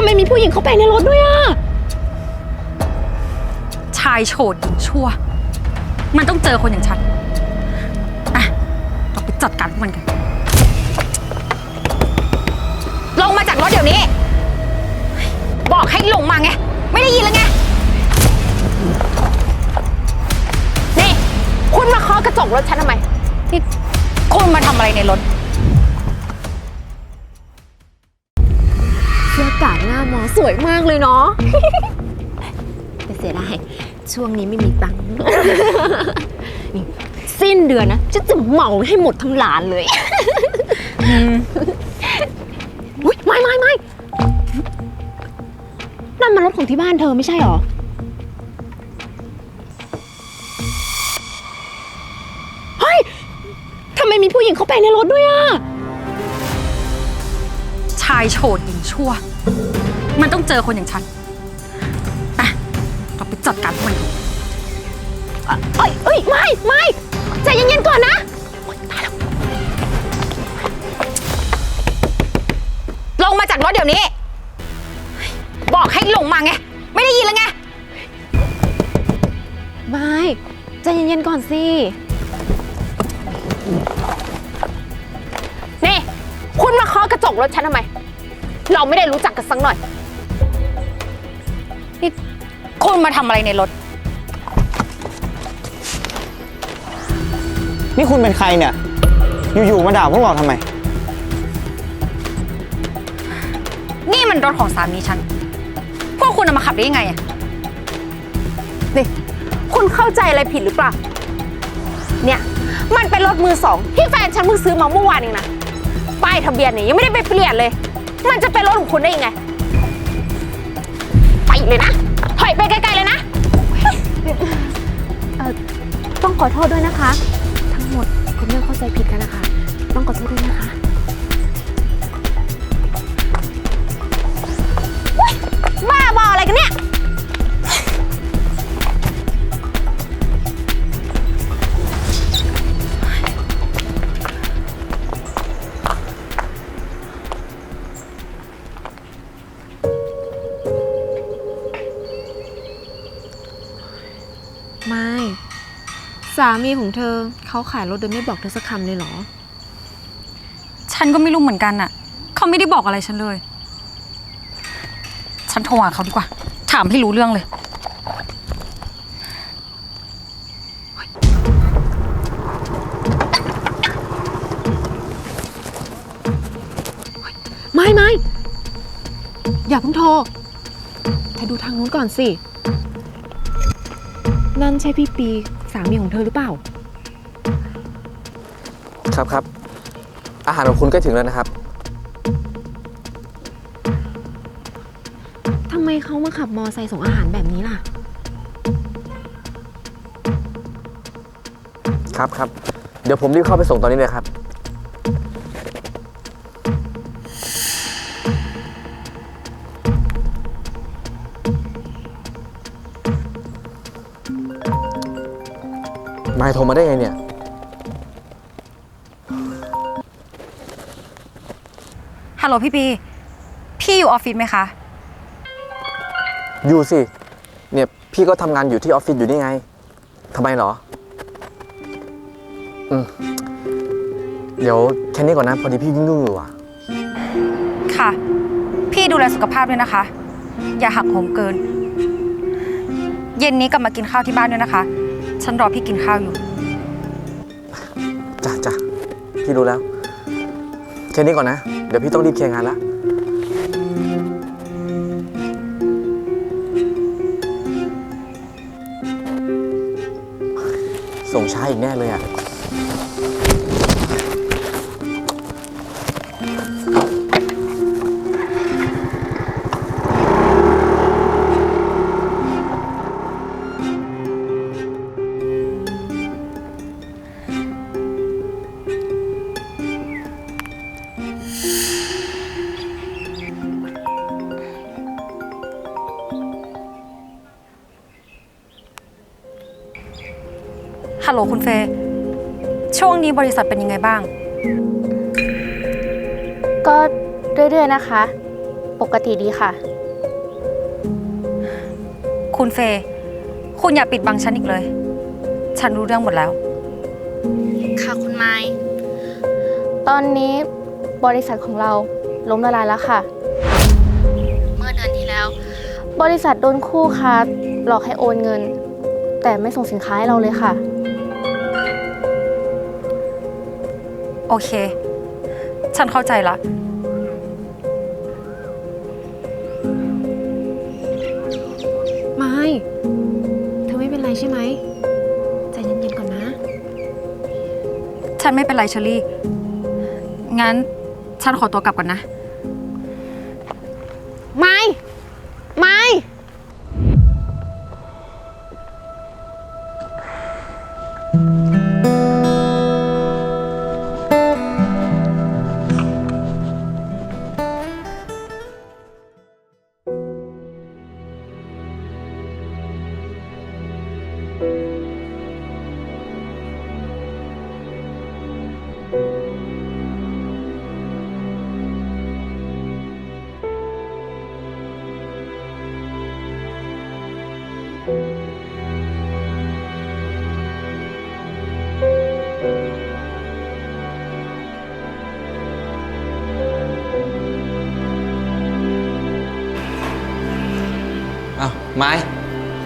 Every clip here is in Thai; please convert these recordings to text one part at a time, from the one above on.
ำไมมีผู้หญิงเข้าไปในรถด้วยอะชายโฉดหญิงชั่ว มันต้องเจอคนอย่างฉันอะเราไปจัดการพวกมันกัน ลงมาจากรถเดี๋ยวนี้ บอกให้ลงมาไง ไม่ได้ยินแล้วไง นี่ คุณมาเคาะกระจกรถฉันทำไมนี่คุณมาทำอะไรในรถ กาดหน้ามอสวยมากเลยเนาะ แต่เสียดายช่วงนี้ไม่มีตังค์ นี่สิ้นเดือนนะฉันจะเหมาให้หมดทั้งร้านเลยอุ๊ยไม่ไม่ไม่นั่นมันรถของที่บ้านเธอไม่ใช่หรอ เฮ้ยทำไมมีผู้หญิงเข้าไปในรถด้วยอะ ชายโฉดหญิงชั่ว มันต้องเจอคนอย่างฉันอะเราไปจัดการพวกมันกันเอ้ยเอ้ยไม่ไม่ใจเย็นๆก่อนนะโอ๊ยตายแล้วลงมาจากรถเดี๋ยวนี้ บอกให้ลงมาไง ไม่ได้ยินแล้วไง ไม่ใจเย็นๆก่อนสิ นี่ คุณมาเคาะกระจกรถฉันทำไม เราไม่ได้รู้จักกันสักหน่อย นี่คุณมาทำอะไรในรถ นี่คุณเป็นใครเนี่ย อยู่ ๆ มาด่าพวกเราทำไม นี่มันรถของสามีฉัน พวกคุณเอามาขับได้ยังไงอะนี่คุณเข้าใจอะไรผิดหรือเปล่า เนี่ย มันเป็นรถมือสองที่แฟนฉันเพิ่งซื้อมาเมื่อวานเองนะ ป้ายทะเบียนเนี่ยยังไม่ได้ไปเปลี่ยนเลย มันจะเป็นรถของคุณได้ยังไง ไปเลยนะ ถอยไปไกลๆเลยนะต้องขอโทษด้วยนะคะ ทั้งหมดเป็นเรื่องเข้าใจผิดกันนะคะ ต้องขอโทษด้วยนะคะอุ๊ยบ้าบออะไรกันเนี่ยามีของเธอเขาขายรถโดยไม่บอกเธอสักคำเลยเหรอ ฉันก็ไม่รู้เหมือนกันน่ะ เขาไม่ได้บอกอะไรฉันเลย ฉันโทรหาเขาดีกว่า ถามให้รู้เรื่องเลย ไม่ไม่อย่าเพิ่งโทรเธอดูทางนู้นก่อนสิ นั่นใช่พี่ปี สามีของเธอหรือเปล่า ครับครับ อาหารของคุณก็ถึงแล้วนะครับ ทำไมเขามาขับมอไซค์ส่งอาหารแบบนี้ล่ะ ครับครับ เดี๋ยวผมรีบเข้าไปส่งตอนนี้เลยครับ นายโทรมาได้ไงเนี่ย ฮัลโหลพี่ปีพี่อยู่ออฟฟิศไหมคะ อยู่สิ เนี่ยพี่ก็ทำงานอยู่ที่ออฟฟิศอยู่นี่ไงทำไมเหรอ อืม เดี๋ยวแค่นี้ก่อนนะ พอดีพี่ยุ่งๆอยู่อะ ค่ะ พี่ดูแลสุขภาพด้วยนะคะ อย่าหักโหมเกิน เย็นนี้กลับมากินข้าวที่บ้านด้วยนะคะ ฉันรอพี่กินข้าวอยู่ จ้ะจ้ะพี่รู้แล้วแค่นี้ก่อนนะ เดี๋ยวพี่ต้องรีบเคลียร์งานละ ส่งช้าอีกแน่เลยอะ ฮัลโหลคุณเฟย์ช่วงนี้บริษัทเป็นยังไงบ้าง ก็เรื่อยๆนะคะ ปกติดีค่ะ คุณเฟย์คุณอย่าปิดบังฉันอีกเลย ฉันรู้เรื่องหมดแล้ว ค่ะคุณไม้ตอนนี้บริษัทของเราล้มละลายแล้วค่ะ เมื่อเดือนที่แล้ว บริษัทโดนคู่ค้าหลอกให้โอนเงิน แต่ไม่ส่งสินค้าให้เราเลยค่ะ โอเค ฉันเข้าใจละ ไม่ เธอไม่เป็นไรใช่ไหม ใจเย็นๆก่อนนะ ฉันไม่เป็นไรเชอรี่ งั้นฉันขอตัวกลับก่อนนะ ไม่ ไม่ อ้าวไม้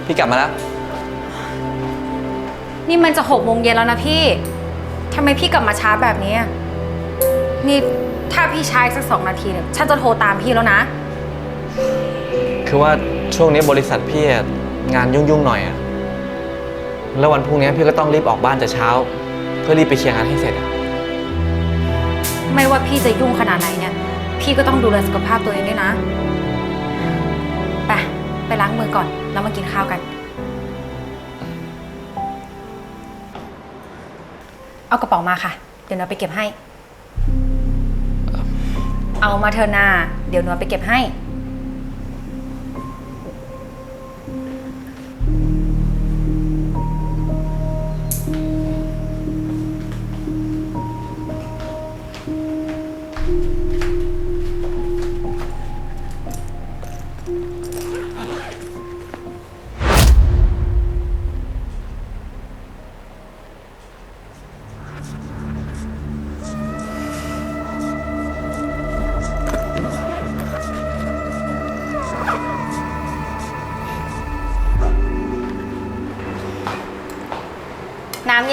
พี่กลับมาแล้ว นี่มันจะหกโมงเย็นแล้วนะพี่ ทำไมพี่กลับมาช้าแบบนี้อะนี่ถ้าพี่ช้าอีกสักสองนาทีเนี่ยฉันจะโทรตามพี่แล้วนะ คือว่าช่วงนี้บริษัทพี่อะงานยุ่งๆหน่อยอะแล้ววันพรุ่งนี้พี่ก็ต้องรีบออกบ้านแต่เช้า เพื่อรีบไปเคลียร์งานให้เสร็จอะไม่ว่าพี่จะยุ่งขนาดไหนเนี่ย พี่ก็ต้องดูแลสุขภาพตัวเองด้วยนะไปไป ล้างมือก่อน แล้วมากินข้าวกัน เอากระเป๋ามาค่ะ เดี๋ยวหนูไปเก็บให้ เอามาเธอะนาเดี๋ยวหนูไปเก็บให้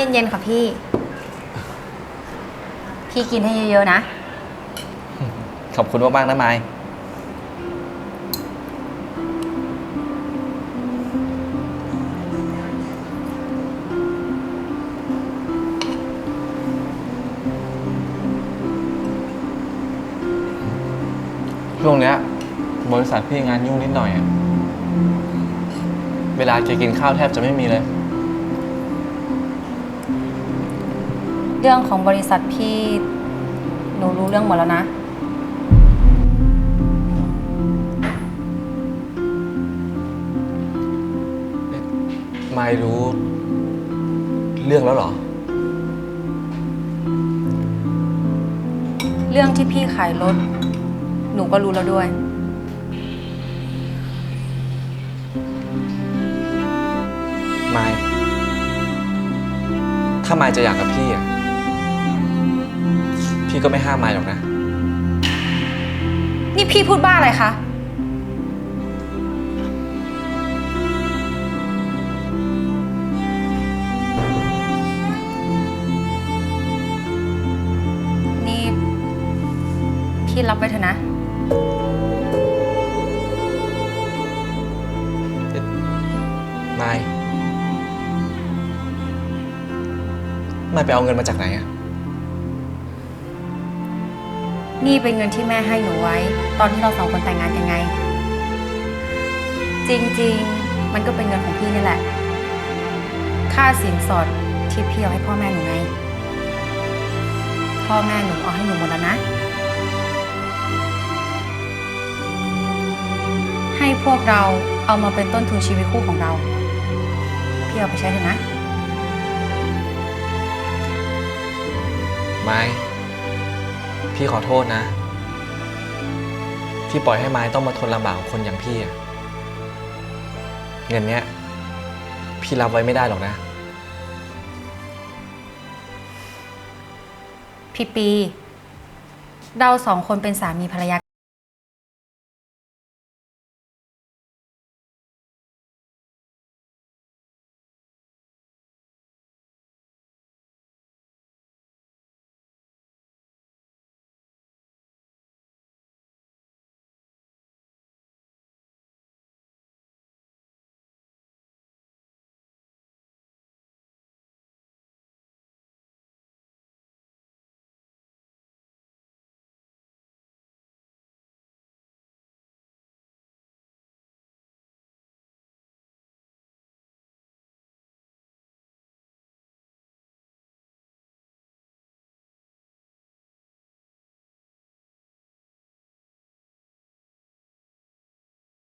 เย็นๆค่ะพี่ พี่กินให้เยอะๆนะ ขอบคุณมากๆนะไม้ช่วงเนี้ย บริษัทพี่งานยุ่งนิดหน่อยอะเวลาจะกินข้าวแทบจะไม่มีเลย เรื่องของบริษัทพี่หนูรู้เรื่องหมดแล้วนะ ไม่รู้เรื่องแล้วเหรอ เรื่องที่พี่ขายรถหนูก็รู้แล้วด้วย ไม้ถ้าไม้จะอยากกับพี่อะ พี่ก็ไม่ห้ามไม้หรอกนะ นี่พี่พูดบ้าอะไรคะ นี่ พี่รับไว้เถอะนะไม่ไม่ไปเอาเงินมาจากไหนอะ นี่เป็นเงินที่แม่ให้หนูไว้ ตอนที่เราสองคนแต่งงานกันไง จริงๆ มันก็เป็นเงินของพี่นี่แหละ ค่าสินสอดที่พี่เอาให้พ่อแม่หนูไง พ่อแม่หนูเอาให้หนูหมดแล้วนะ ให้พวกเราเอามาเป็นต้นทุนชีวิตคู่ของเรา พี่เอาไปใช้เถอะนะ ไม่ พี่ขอโทษนะ ที่ปล่อยให้ไม้ต้องมาทนลำบากคนอย่างพี่อะเงินเนี้ย พี่รับไว้ไม่ได้หรอกนะ พี่ปี เราสองคนเป็นสามีภรรยา